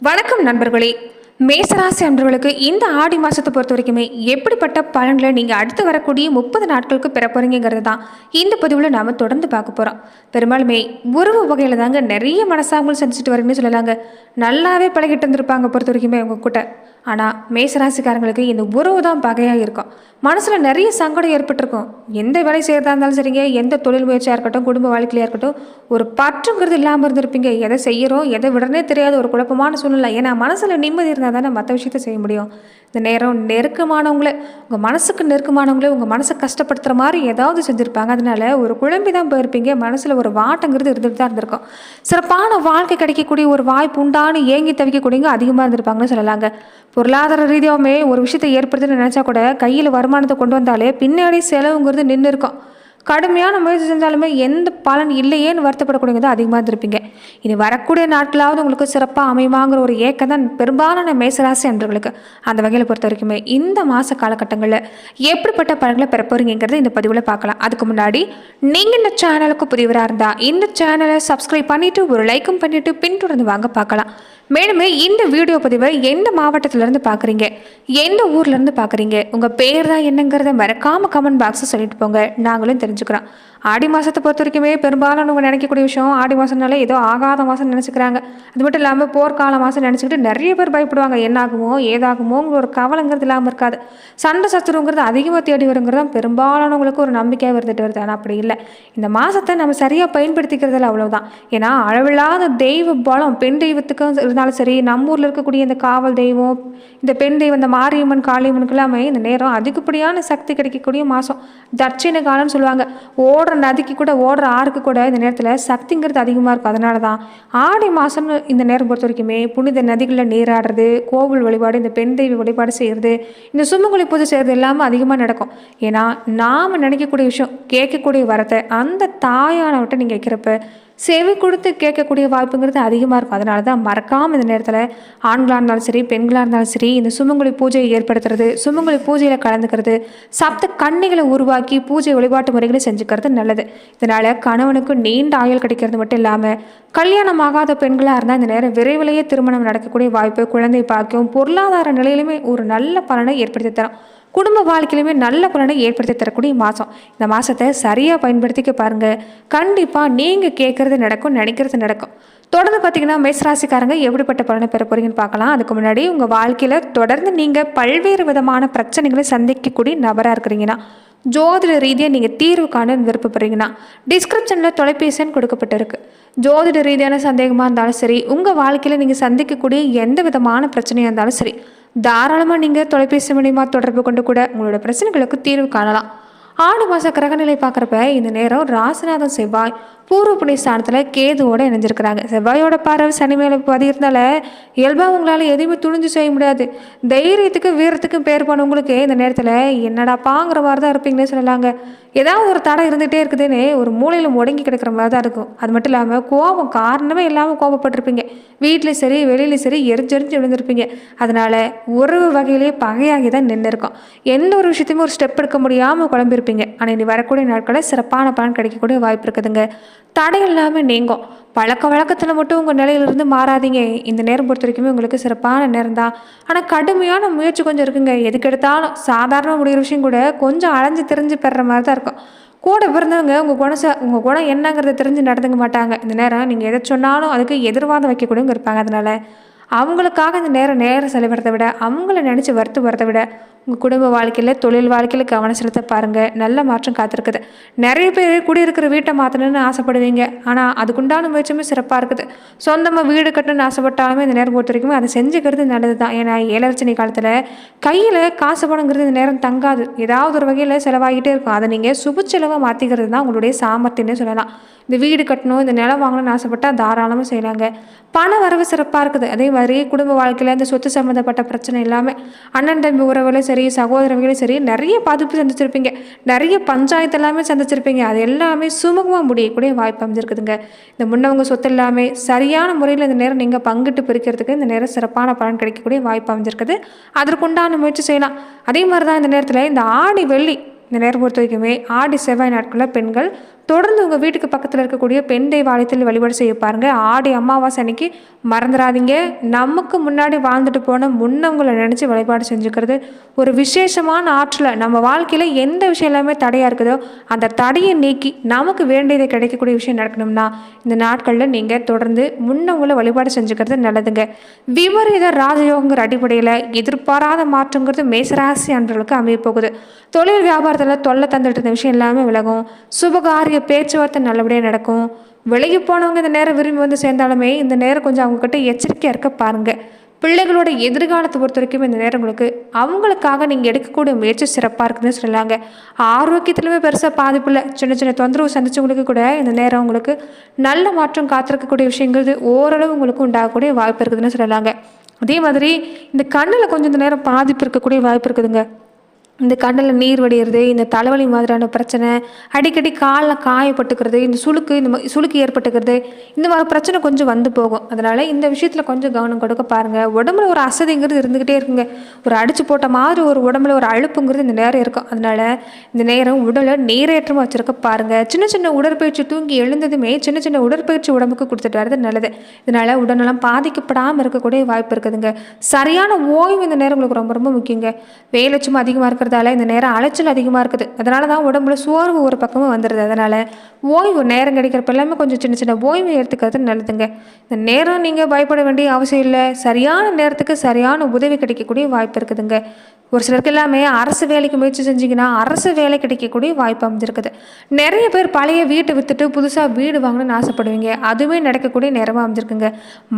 வணக்கம் நண்பர்களே. மேசராசி அன்பர்களுக்கு இந்த ஆடி மாதத்தை பொறுத்த வரைக்குமே எப்படிப்பட்ட பலன்களை நீங்கள் அடுத்து வரக்கூடிய முப்பது நாட்களுக்கு பெற போகிறீங்கிறது தான் இந்த பதிவில் நாம் தொடர்ந்து பார்க்க போகிறோம் பெரும்பாலுமே உறவு வகையில் தாங்க நிறைய மனசாங்கல் செஞ்சுட்டு வரீங்கன்னு சொல்லலாங்க. நல்லாவே பழகிட்டு இருந்திருப்பாங்க பொறுத்த வரைக்குமே உங்கள் கூட்ட ஆனால் மேசராசிக்காரங்களுக்கு இந்த உறவு தான் பகையாக இருக்கும். மனசில் நிறைய சங்கடம் ஏற்பட்டிருக்கும். எந்த வேலை செய்கிறதா இருந்தாலும் சரிங்க எந்த தொழில் முயற்சியாக இருக்கட்டும் குடும்ப வாழ்க்கையாக இருக்கட்டும் ஒரு பற்றுங்கிறது இல்லாமல் இருந்திருப்பீங்க. எதை செய்கிறோம் எதை விடனே தெரியாத ஒரு குழப்பமான சூழ்நிலை. ஏன்னா மனசில் நிம்மதி இருந்தால் தானே மற்ற விஷயத்தை செய்ய முடியும். இந்த நேரம் நெருக்கமானவங்களே உங்கள் மனசுக்கு நெருக்கமானவங்களே உங்கள் மனசை கஷ்டப்படுத்துகிற மாதிரி ஏதாவது செஞ்சுருப்பாங்க. அதனால ஒரு குழம்பி தான் போயிருப்பீங்க. மனசில் ஒரு வாட்டங்கிறது இருந்துட்டு தான் இருந்திருக்கும். சிறப்பான வாழ்க்கை கிடைக்கக்கூடிய ஒரு வாய்ப்பு உண்டானு ஏங்கி தவிக்கக்கூடியவங்க அதிகமாக இருந்திருப்பாங்கன்னு சொல்லலாங்க. பொருளாதார ரீதியாகவுமே ஒரு விஷயத்தை ஏற்படுத்துன்னு நினச்சா கூட கையில் வருமானத்தை கொண்டு வந்தாலே பின்னாடி செலவுங்கிறது நின்று இருக்கும் கடுமையான முயற்சி செஞ்சாலுமே எந்த பலன் இல்லையேன்னு வருத்தப்படக்கூடியவங்க தான் அதிகமாக இருந்திருப்பீங்க. இனி வரக்கூடிய நாட்களாவது உங்களுக்கு சிறப்பாக அமையுமாங்கிற ஒரு ஏக்கம் தான் பெரும்பாலான மேசராசி அன்றவர்களுக்கு அந்த வகையில் பொறுத்த வரைக்குமே இந்த மாத காலகட்டங்களில் எப்படிப்பட்ட பலன்களை பெற போறீங்கிறத இந்த பதிவில் பார்க்கலாம். அதுக்கு முன்னாடி நீங்கள் இந்த சேனலுக்கு புதியவராக இருந்தால் இந்த சேனலை சப்ஸ்கிரைப் பண்ணிவிட்டு ஒரு லைக்கும் பண்ணிவிட்டு பின்தொடர்ந்து வாங்க பார்க்கலாம். மேலுமே இந்த வீடியோ பதிவை எந்த மாவட்டத்திலேருந்து பார்க்குறீங்க? எந்த ஊர்லேருந்து பார்க்குறீங்க? உங்கள் பேர் தான் என்னங்கிறத மறக்காமல் கமெண்ட் பாக்ஸை சொல்லிட்டு போங்க. நாங்களும் தெரிஞ்சுக்கிறோம் ஆடி மாதத்தை பொறுத்த வரைக்குமே பெரும்பாலானவங்க நினைக்கக்கூடிய விஷயம் ஆடி மாதம்னாலே ஏதோ ஆகாத மாதம் நினச்சிக்கிறாங்க. அது மட்டும் இல்லாமல் போர்க்கால மாதம் நினச்சிக்கிட்டு நிறைய பேர் பயப்படுவாங்க. என்னாகுமோ ஏதாகுமோங்கிற ஒரு கவலைங்கிறது இல்லாமல் இருக்காது. சண்டை சத்துருங்கிறது அதிகமாக தேடி வருங்கிறது தான் பெரும்பாலானவங்களுக்கு ஒரு நம்பிக்கையாக இருந்துட்டு வருது. ஆனால் அப்படி இல்லை. இந்த மாதத்தை நம்ம சரியாக பயன்படுத்திக்கிறதுல அவ்வளோதான் ஏன்னா அளவில்லாத தெய்வ பலம் பெண் தெய்வத்துக்கும் இருந்தாலும் சரி நம்ம ஊரில் இருக்கக்கூடிய இந்த காவல் தெய்வம் இந்த பெண் தெய்வம் இந்த மாரியம்மன் காளியம்மனுக்கு எல்லாமே இந்த நேரம் அதிகப்படியான சக்தி கிடைக்கக்கூடிய மாதம் தட்சிண காலம்னு சொல்லுவாங்க. ஓடுற நதிக்கு கூட ஓடுற ஆறுக்கு கூட இந்த நேரத்தில் சக்திங்கிறது அதிகமாக இருக்கும். அதனால தான் ஆடி மாதம்னு இந்த நேரம் பொறுத்த வரைக்குமே புனித நதிகளில் நீராடுறது கோவில் வழிபாடு இந்த பெண் தெய்வ வழிபாடு செய்கிறது இந்த சுமங்கலி பூஜை செய்கிறது எல்லாமே அதிகமாக நடக்கும். ஏன்னா நாம் நினைக்கக்கூடிய விஷயம் கேட்கக்கூடிய வரத்தை அந்த தாயானவட்ட நீங்கள் வைக்கிறப்ப செவி கொடுத்து கேட்கக்கூடிய வாய்ப்புங்கிறது அதிகமாக இருக்கும். அதனால தான் மறக்காமல் இந்த நேரத்தில் ஆண்களாக இருந்தாலும் சரி பெண்களாக இருந்தாலும் சரி இந்த சுமங்கலி பூஜையை ஏற்படுத்துறது சுமங்கலி பூஜையில் கலந்துக்கிறது சப்த கண்ணிகளை உருவாக்கி பூஜை வழிபாட்டு முறைகளை செஞ்சுக்கிறது நல்லது. இதனால் கணவனுக்கு நீண்ட ஆயுள் கிடைக்கிறது மட்டும் இல்லாமல் கல்யாணம் ஆகாத பெண்களாக இருந்தால் இந்த நேரம் விரைவிலேயே திருமணம் நடக்கக்கூடிய வாய்ப்பு குழந்தை பாக்கியம் பொருளாதார நிலையிலுமே ஒரு நல்ல பலனை ஏற்படுத்தி தரும். குடும்ப வாழ்க்கையிலுமே நல்ல பலனை ஏற்படுத்தி தரக்கூடிய மாதம் இந்த மாதத்தை சரியாக பயன்படுத்திக்க பாருங்கள் கண்டிப்பாக நீங்கள் கேட்குறது நடக்கும் நினைக்கிறது நடக்கும். தொடர்ந்து பார்த்தீங்கன்னா மேசராசிக்காரங்க எப்படிப்பட்ட பலனை பெற போறீங்கன்னு பார்க்கலாம் அதுக்கு முன்னாடி உங்கள் வாழ்க்கையில் தொடர்ந்து நீங்கள் பல்வேறு விதமான பிரச்சனைகளை சந்திக்கக்கூடிய நபராக இருக்கிறீங்கன்னா ஜோதிட ரீதியாக நீங்கள் தீர்வு காண விருப்பப்படுறீங்கன்னா டிஸ்கிரிப்ஷனில் தொலைபேசின்னு கொடுக்கப்பட்டிருக்கு. ஜோதிட ரீதியான சந்தேகமாக இருந்தாலும் சரி உங்கள் வாழ்க்கையில் நீங்கள் சந்திக்கக்கூடிய எந்த விதமான பிரச்சனையாக இருந்தாலும் சரி தாராளமாக நீங்கள் தொலைபேசி மூலிமா தொடர்பு கொண்டு கூட உங்களோட பிரச்சனைகளுக்கு தீர்வு காணலாம். ஆடு மாத கிரகநிலை பார்க்குறப்ப இந்த நேரம் ராசிநாதன் செவ்வாய் பூர்வ புண்ணிய ஸ்தானத்தில் கேதுவோடு இணைஞ்சிருக்கிறாங்க. செவ்வாயோட பார்வை சனி மேலே பதியிருந்தால இயல்பாக உங்களால் எதுவுமே துணிஞ்சு செய்ய முடியாது. தைரியத்துக்கு வீரத்துக்கும் பேர் போனவங்களுக்கு இந்த நேரத்தில் என்னடா பாங்கிற மாதிரி தான் இருப்பீங்கன்னு சொல்லலாங்க. ஏதாவது ஒரு தடை இருந்துகிட்டே இருக்குதுன்னு ஒரு மூலையில் முடங்கி கிடக்கிற மாதிரி தான் இருக்கும். அது மட்டும் இல்லாமல் கோபம் காரணமே இல்லாமல் கோபப்பட்டிருப்பீங்க. வீட்லேயும் சரி வெளியிலையும் சரி எரிஞ்செரிஞ்சு விழுந்திருப்பீங்க. அதனால் உறவு வகையிலேயே பகையாகி தான் நின்று இருக்கும். எந்த ஒரு விஷயத்தையுமே ஒரு ஸ்டெப் எடுக்க முடியாமல் குழம்பிருப்பீங்க. ஆனால் இனி வரக்கூடிய நாட்களில் சிறப்பான பலன் கிடைக்கக்கூடிய வாய்ப்பு இருக்குதுங்க. தடை இல்லாமல் நீங்கும். பழக்க வழக்கத்தில் மட்டும் உங்கள் நிலையிலிருந்து மாறாதீங்க. இந்த நேரம் பொறுத்த வரைக்குமே உங்களுக்கு சிறப்பான நேரம் தான் ஆனால் கடுமையான முயற்சி கொஞ்சம் இருக்குங்க. எதுக்கு எடுத்தாலும் சாதாரண முடிகிற விஷயம் கூட கொஞ்சம் அலைஞ்சு தெரிஞ்சு பெற மாதிரி தான் இருக்கும். கூட பிறந்தவங்க உங்கள் குணச உங்கள் குணம் என்னங்கிறத தெரிஞ்சு நடந்துக்க மாட்டாங்க. இந்த நேரம் நீங்கள் எதை சொன்னாலும் அதுக்கு எதிர்வாதம் வைக்கக்கூடியவங்க இருப்பாங்க அதனால் அவங்களுக்காக இந்த நேரம் நேரம் செலவிடுறதை விட அவங்கள நினச்சி வருத்தப்படுறதை விட உங்கள் குடும்ப வாழ்க்கையில் தொழில் வாழ்க்கையில் கவனம் செலுத்த பாருங்கள் நல்ல மாற்றம் காத்திருக்குது. நிறைய பேர் குடியிருக்கிற வீட்டை மாற்றணும்னு ஆசைப்படுவீங்க. ஆனால் அதுக்குண்டான முயற்சியுமே சிறப்பாக இருக்குது. சொந்தமாக வீடு கட்டணும்னு ஆசைப்பட்டாலுமே இந்த நேரம் பொறுத்த வரைக்கும் அதை செஞ்சுக்கிறது நல்லது தான் ஏன்னா ஏழரச்சனை காலத்தில் கையில் காசு பணங்கிறது இந்த நேரம் தங்காது. ஏதாவது ஒரு வகையில் செலவாகிட்டே இருக்கும். அதை நீங்கள் சுப செலவாக மாற்றிக்கிறது தான் உங்களுடைய சாமர்த்தியம்னு சொல்லலாம். இந்த வீடு கட்டணும் இந்த நிலம் வாங்கணும்னு ஆசைப்பட்டால் தாராளமாக செய்யலாங்க. பண வரவு சிறப்பாக இருக்குது. அதே மாதிரி குடும்ப வாழ்க்கையில் இந்த சொத்து சம்மந்தப்பட்ட பிரச்சனை இல்லாமல் அண்ணன் தம்பி உறவுகளை சரி சகோதரர்களும் சரி நிறைய பாதிப்பு சந்திச்சிருப்பீங்க. நிறைய பஞ்சாயத்து எல்லாமே சந்திச்சிருப்பீங்க. அது எல்லாமே சுமூகமாக முடியக்கூடிய வாய்ப்பு அமைஞ்சிருக்குதுங்க. இந்த முன்னவங்க சொத்து எல்லாமே சரியான முறையில் இந்த நேரம் நீங்கள் பங்கிட்டு பிரிக்கிறதுக்கு இந்த நேரம் சிறப்பான பலன் கிடைக்கக்கூடிய வாய்ப்பு அமைஞ்சிருக்குது. அதற்குண்டான முயற்சி செய்யலாம். அதே மாதிரி தான் இந்த நேரத்தில் இந்த ஆடி வெள்ளி இந்த நேரம் பொறுத்த வரைக்குமே ஆடி செவ்வாய் நாட்களில் பெண்கள் தொடர்ந்து உங்கள் வீட்டுக்கு பக்கத்தில் இருக்கக்கூடிய பெண் தெய்வாலயத்தில் வழிபாடு செய்ய பாருங்கள் ஆடி அமாவாசை அன்னைக்கு மறந்துடாதீங்க. நமக்கு முன்னாடி வாழ்ந்துட்டு போன முன்னவங்களை நினச்சி வழிபாடு செஞ்சுக்கிறது ஒரு விசேஷமான ஆற்றலை. நம்ம வாழ்க்கையில் எந்த விஷயம் எல்லாமே தடையாக இருக்குதோ அந்த தடையை நீக்கி நமக்கு வேண்டியதை கிடைக்கக்கூடிய விஷயம் நடக்கணும்னா இந்த நாட்களில் நீங்கள் தொடர்ந்து முன்னவங்களை வழிபாடு செஞ்சுக்கிறது நல்லதுங்க. விபரீத ராஜயோகங்கிற அடிப்படையில் எதிர்பாராத மாற்றங்கிறது மேசராசி அன்றர்களுக்கு அமைய போகுது தொழில் வியாபாரத்தில் தொல்லை தந்துட்டு இருந்த விஷயம் எல்லாமே விலகும். சுபகாரிய பேச்சுவார்த்தை நல்லபடியாக நடக்கும். விலகி போனவங்க இந்த நேரம் விரும்பி வந்து சேர்ந்தாலுமே இந்த நேரம் கொஞ்சம் அவங்கக்கிட்ட எச்சரிக்கையாக இருக்க பாருங்கள் பிள்ளைகளோட எதிர்காலத்தை பொறுத்த வரைக்கும் இந்த நேரங்களுக்கு அவங்களுக்காக நீங்கள் எடுக்கக்கூடிய முயற்சி சிறப்பாக இருக்குதுன்னு சொல்லலாங்க ஆரோக்கியத்திலுமே பெருசாக பாதிப்பு இல்லை. சின்ன சின்ன தொந்தரவு சந்திச்சவங்களுக்கு கூட இந்த நேரம் உங்களுக்கு நல்ல மாற்றம் காத்திருக்கக்கூடிய விஷயங்கிறது ஓரளவு உங்களுக்கு உண்டாகக்கூடிய வாய்ப்பு இருக்குதுன்னு சொல்லலாங்க அதே மாதிரி இந்த கண்ணில் கொஞ்சம் இந்த நேரம் பாதிப்பு இருக்கக்கூடிய வாய்ப்பு இருக்குதுங்க. இந்த கண்ணில் நீர் வடிகிறது இந்த தலைவலி மாதிரியான பிரச்சனை அடிக்கடி காலில் காயப்பட்டுக்கிறது இந்த சுளுக்கு இந்த மாதிரி சுளுக்கு ஏற்பட்டுக்கிறது இந்த மாதிரி பிரச்சனை கொஞ்சம் வந்து போகும். அதனால் இந்த விஷயத்தில் கொஞ்சம் கவனம் கொடுக்க பாருங்கள் உடம்புல ஒரு அசதிங்கிறது இருந்துக்கிட்டே இருக்குங்க. ஒரு அடிச்சு போட்ட மாதிரி ஒரு உடம்புல ஒரு அழுப்புங்கிறது இந்த நேரம் இருக்கும். அதனால் இந்த நேரம் உடலை நீரேற்றமாக வச்சுருக்க பாருங்கள் சின்ன சின்ன உடற்பயிற்சி தூங்கி எழுந்ததுமே சின்ன சின்ன உடற்பயிற்சி உடம்புக்கு கொடுத்துட்டு வரது நல்லது. இதனால் உடல்நலம் பாதிக்கப்படாமல் இருக்கக்கூடிய வாய்ப்பு இருக்குதுங்க. சரியான ஓய்வு இந்த நேரம் உங்களுக்கு ரொம்ப ரொம்ப முக்கியங்க. வேலை சும்மா அதிகமாக இருக்கிறதால இந்த நேரம் அலைச்சல் அதிகமாக இருக்குது. அதனால தான் உடம்புல சோர்வு ஒரு பக்கமும் வந்துடுது அதனால் ஓய்வு நேரம் கிடைக்கிறப்ப எல்லாமே கொஞ்சம் சின்ன சின்ன ஓய்வு எடுத்துக்கிறது நல்லதுங்க. இந்த நேரம் நீங்கள் பயப்பட வேண்டிய அவசியம் இல்லை. சரியான நேரத்துக்கு சரியான உதவி கிடைக்கக்கூடிய வாய்ப்பு இருக்குதுங்க. ஒரு சிலருக்கு எல்லாமே அரசு வேலைக்கு முயற்சி செஞ்சீங்கன்னா அரசு வேலை கிடைக்கக்கூடிய வாய்ப்பு அமைஞ்சிருக்குது. நிறைய பேர் பழைய வீட்டை விற்றுட்டு புதுசாக வீடு வாங்கணும்னு ஆசைப்படுவீங்க. அதுவுமே நடக்கக்கூடிய நேரமாக அமைஞ்சிருக்குங்க.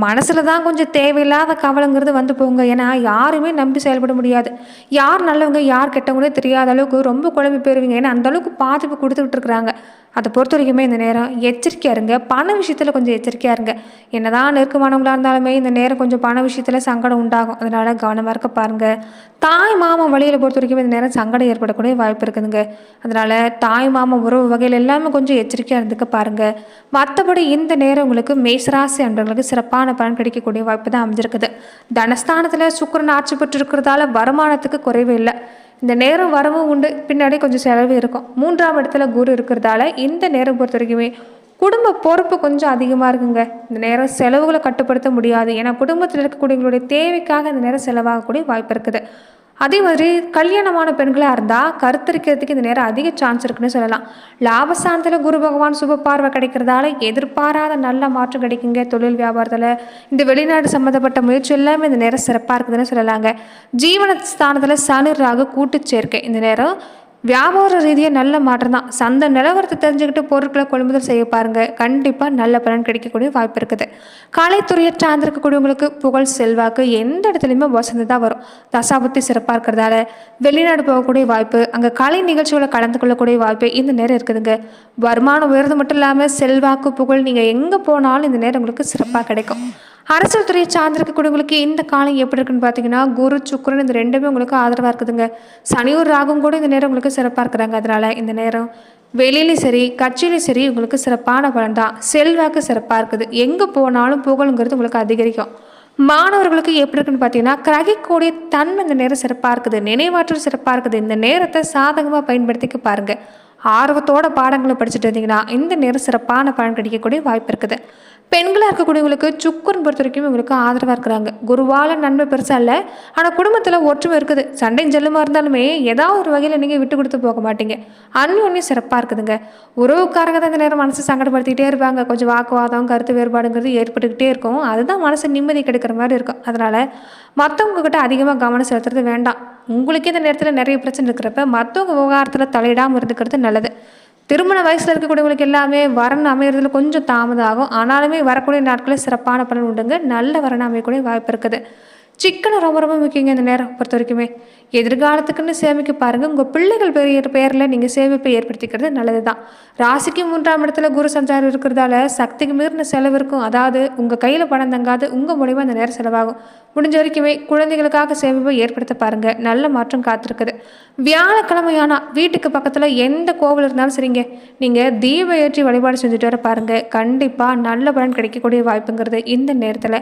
மனசில் தான் கொஞ்சம் தேவையில்லாத கவலைங்கிறது வந்து போங்க ஏன்னா யாருமே நம்பி செயல்பட முடியாது. யார் நல்லவங்க யார் கெட்டவங்களே தெரியாத அளவுக்கு ரொம்ப குழம்பி போயிருவீங்க. ஏன்னா அந்த அளவுக்கு பாதிப்பு கொடுத்துக்கிட்டு இருக்கிறாங்க அதை பொறுத்த வரைக்குமே இந்த நேரம் எச்சரிக்கையாக இருங்க. பண விஷயத்தில் கொஞ்சம் எச்சரிக்கையாக இருங்க. என்னதான் நெருக்கமானவங்களாக இருந்தாலுமே இந்த நேரம் கொஞ்சம் பண விஷயத்தில் சங்கடம் உண்டாகும். அதனால் கவனமாக இருக்க பாருங்கள் தாய் மாமன் வழியில் பொறுத்த வரைக்கும் இந்த நேரம் சங்கடம் ஏற்படக்கூடிய வாய்ப்பு இருக்குதுங்க. அதனால் தாய் மாமன் உறவு வகையில் எல்லாமே கொஞ்சம் எச்சரிக்கையாக இருந்துக்க பாருங்கள் மற்றபடி இந்த நேரம் உங்களுக்கு மேசராசி அன்றவங்களுக்கு சிறப்பான பலன் கிடைக்கக்கூடிய வாய்ப்பு தான் அமைஞ்சிருக்குது. தனஸ்தானத்தில் சுக்கரன் ஆட்சி பெற்று இருக்கிறதால வருமானத்துக்கு குறைவே இல்லை. இந்த நேரம் வரவும் உண்டு. பின்னாடி கொஞ்சம் செலவு இருக்கும். மூன்றாம் இடத்துல குரு இருக்கிறதால இந்த நேரம் பொறுத்த வரைக்குமே குடும்ப பொறுப்பு கொஞ்சம் அதிகமாக இருக்குங்க. இந்த நேரம் செலவுகளை கட்டுப்படுத்த முடியாது. ஏன்னா குடும்பத்தில் இருக்கக்கூடியவங்களுடைய தேவைக்காக இந்த நேரம் செலவாகக்கூடிய வாய்ப்பு இருக்குது. அதே மாதிரி கல்யாணமான பெண்களாக இருந்தால் கருத்தரிக்கிறதுக்கு இந்த நேரம் அதிக சான்ஸ் இருக்குன்னு சொல்லலாம். லாபஸ்தானத்தில் குரு பகவான் சுப பார்வை கிடைக்கிறதால எதிர்பாராத நல்ல மாற்றம் கிடைக்குங்க. தொழில் வியாபாரத்தில் இந்த வெளிநாடு சம்மந்தப்பட்ட முயற்சி எல்லாமே இந்த நேரம் சிறப்பாக இருக்குதுன்னு சொல்லலாங்க. ஜீவன ஸ்தானத்தில் சனு ராகு கூட்டு சேர்க்கை. இந்த நேரம் வியாபார ரீதியாக நல்ல மாற்றம் தான். சந்தை நிலவரத்தை தெரிஞ்சுக்கிட்டு பொருட்களை கொள்முதல் செய்ய பாருங்கள் கண்டிப்பாக நல்ல பலன் கிடைக்கக்கூடிய வாய்ப்பு இருக்குது. கலைத்துறையை சார்ந்திருக்கக்கூடியவங்களுக்கு புகழ் செல்வாக்கு எந்த இடத்துலையுமே வசந்து தான் வரும். தசாபுத்தி சிறப்பாக இருக்கிறதால வெளிநாடு போகக்கூடிய வாய்ப்பு அங்கே கலை நிகழ்ச்சிகளை கலந்து கொள்ளக்கூடிய வாய்ப்பு இந்த நேரம் இருக்குதுங்க. வருமானம் உயர்ந்து மட்டும் இல்லாமல் செல்வாக்கு புகழ் நீங்கள் எங்கே போனாலும் இந்த நேரம் உங்களுக்கு சிறப்பாக கிடைக்கும். அரசியல் துறையை சார்ந்திருக்கக்கூடியவங்களுக்கு இந்த காலம் எப்படி இருக்குன்னு பார்த்தீங்கன்னா குரு சுக்கரன் இந்த ரெண்டுமே உங்களுக்கு ஆதரவாக இருக்குதுங்க. சனியூர் ராகும் கூட இந்த நேரம் உங்களுக்கு சிறப்பாக இருக்கிறாங்க. அதனால் இந்த நேரம் வெளியிலையும் சரி கட்சியிலையும் சரி உங்களுக்கு சிறப்பான பலன் தான். செல்வாக்கு சிறப்பாக இருக்குது. எங்கே போனாலும் புகழுங்கிறது உங்களுக்கு அதிகரிக்கும். மாணவர்களுக்கு எப்படி இருக்குன்னு பார்த்தீங்கன்னா கிரகிக்கூடிய தன்மை இந்த நேரம் சிறப்பாக இருக்குது. நினைவாற்றல் சிறப்பாக இருக்குது. இந்த நேரத்தை சாதகமாக பயன்படுத்திக்க பாருங்கள் ஆர்வத்தோட பாடங்களை படிச்சுட்டு இருந்தீங்கன்னா இந்த நேரம் சிறப்பான பலன் கிடைக்கக்கூடிய வாய்ப்பு இருக்குது. பெண்களாக இருக்கக்கூடியவங்களுக்கு சுக்கரன் பொறுத்த வரைக்கும் இவங்களுக்கு ஆதரவாக இருக்கிறாங்க. குருவால நன்மை பெருசாக இல்லை. ஆனால் குடும்பத்தில் ஒற்றுமை இருக்குது. சண்டையும் ஜெல்லுமா இருந்தாலுமே ஏதாவது ஒரு வகையில் நீங்கள் விட்டு கொடுத்து போக மாட்டீங்க. அந்யோன்யம் சிறப்பாக இருக்குதுங்க. உறவுக்காரங்க தான் இந்த நேரம் மனசு சங்கடப்படுத்திக்கிட்டே இருப்பாங்க. கொஞ்சம் வாக்குவாதம் கருத்து வேறுபாடுங்கிறது ஏற்பட்டுக்கிட்டே இருக்கும். அதுதான் மனசு நிம்மதி கிடைக்கிற மாதிரி இருக்கும். அதனால் மற்றவங்கக்கிட்ட அதிகமாக கவனம் செலுத்துறது வேண்டாம். உங்களுக்கே இந்த நேரத்தில் நிறைய பிரச்சனை இருக்கிறப்ப மற்றவங்க விவகாரத்தில் தலையிடாமல் இருந்துக்கிறது நல்லது. திருமண வயசில் இருக்கக்கூடியவங்களுக்கு எல்லாமே வரன் அமையிறதுல கொஞ்சம் தாமதம் ஆகும் ஆனாலுமே வரக்கூடிய நாட்களில் சிறப்பான பலன் உண்டுங்க. நல்ல வரன் அமையக்கூடிய வாய்ப்பு இருக்குது. சிக்கன் ரொம்ப ரொம்ப முக்கியங்க இந்த நேரம் பொறுத்த வரைக்குமே. எதிர்காலத்துக்குன்னு சேமிக்க பாருங்கள் உங்கள் பிள்ளைகள் பெரிய பேரில் நீங்கள் சேமிப்பை ஏற்படுத்திக்கிறது நல்லது தான் ராசிக்கு மூன்றாம் இடத்துல குரு சஞ்சாரம் இருக்கிறதால சக்திக்கு மீறின செலவு இருக்கும். அதாவது உங்கள் கையில் பணம் தங்காது. உங்கள் மூலிமா அந்த நேரம் செலவாகும். முடிஞ்ச வரைக்குமே குழந்தைகளுக்காக சேமிப்பை ஏற்படுத்த பாருங்கள் நல்ல மாற்றம் காத்திருக்குது. வியாழக்கிழமையானா வீட்டுக்கு பக்கத்தில் எந்த கோவில் இருந்தாலும் சரிங்க. நீங்கள் தீப ஏற்றி வழிபாடு செஞ்சுட்டு வர பாருங்கள் கண்டிப்பாக நல்ல பலன் கிடைக்கக்கூடிய வாய்ப்புங்கிறது இந்த நேரத்தில்.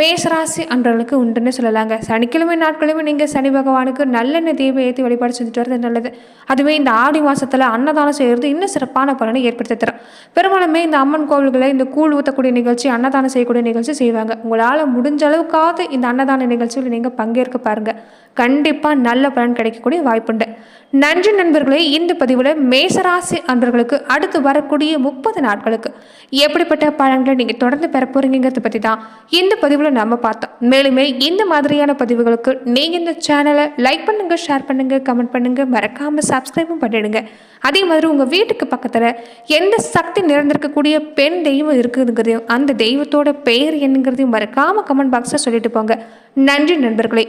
மேசராசி அன்றவர்களுக்கு உண்டுன்னு சொல்லலாங்க. சனிக்கிழமை நாட்களுமே நீங்கள் சனி பகவானுக்கு நல்லெண்ணெய் தீபம் ஏற்றி வழிபாடு செஞ்சுட்டு வரது நல்லது. அதுவே இந்த ஆடி மாதத்தில் அன்னதானம் செய்கிறது இன்னும் சிறப்பான பலனை ஏற்படுத்தி தரும். பெரும்பாலுமே இந்த அம்மன் கோவில்களை இந்த கூழ் ஊற்றக்கூடிய நிகழ்ச்சி அன்னதானம் செய்யக்கூடிய நிகழ்ச்சி செய்வாங்க. உங்களால் முடிஞ்ச அளவுக்காவது இந்த அன்னதான நிகழ்ச்சியில் நீங்கள் பங்கேற்க பாருங்கள் கண்டிப்பாக நல்ல பலன் கிடைக்கக்கூடிய வாய்ப்புண்டு. நன்றி நண்பர்களே இந்த பதிவில் மேசராசி அன்பர்களுக்கு அடுத்து வரக்கூடிய முப்பது நாட்களுக்கு எப்படிப்பட்ட பலன்களை நீங்கள் தொடர்ந்து பெற போகிறீங்கிறத பற்றி தான் இந்த பதிவில் நம்ம பார்த்தோம். மேலுமே இந்த மாதிரியான பதிவுகளுக்கு நீங்கள் இந்த சேனலை லைக் பண்ணுங்கள் ஷேர் பண்ணுங்கள் கமெண்ட் பண்ணுங்கள் மறக்காமல் சப்ஸ்கிரைபும் பண்ணிடுங்க. அதே மாதிரி உங்கள் வீட்டுக்கு பக்கத்தில் எந்த சக்தி நிறைந்திருக்கக்கூடிய பெண் தெய்வம் இருக்குதுங்கிறதையும் அந்த தெய்வத்தோட பெயர் என்னங்கிறதையும் மறக்காமல் கமெண்ட் பாக்ஸில் சொல்லிட்டு போங்க. நன்றி நண்பர்களே.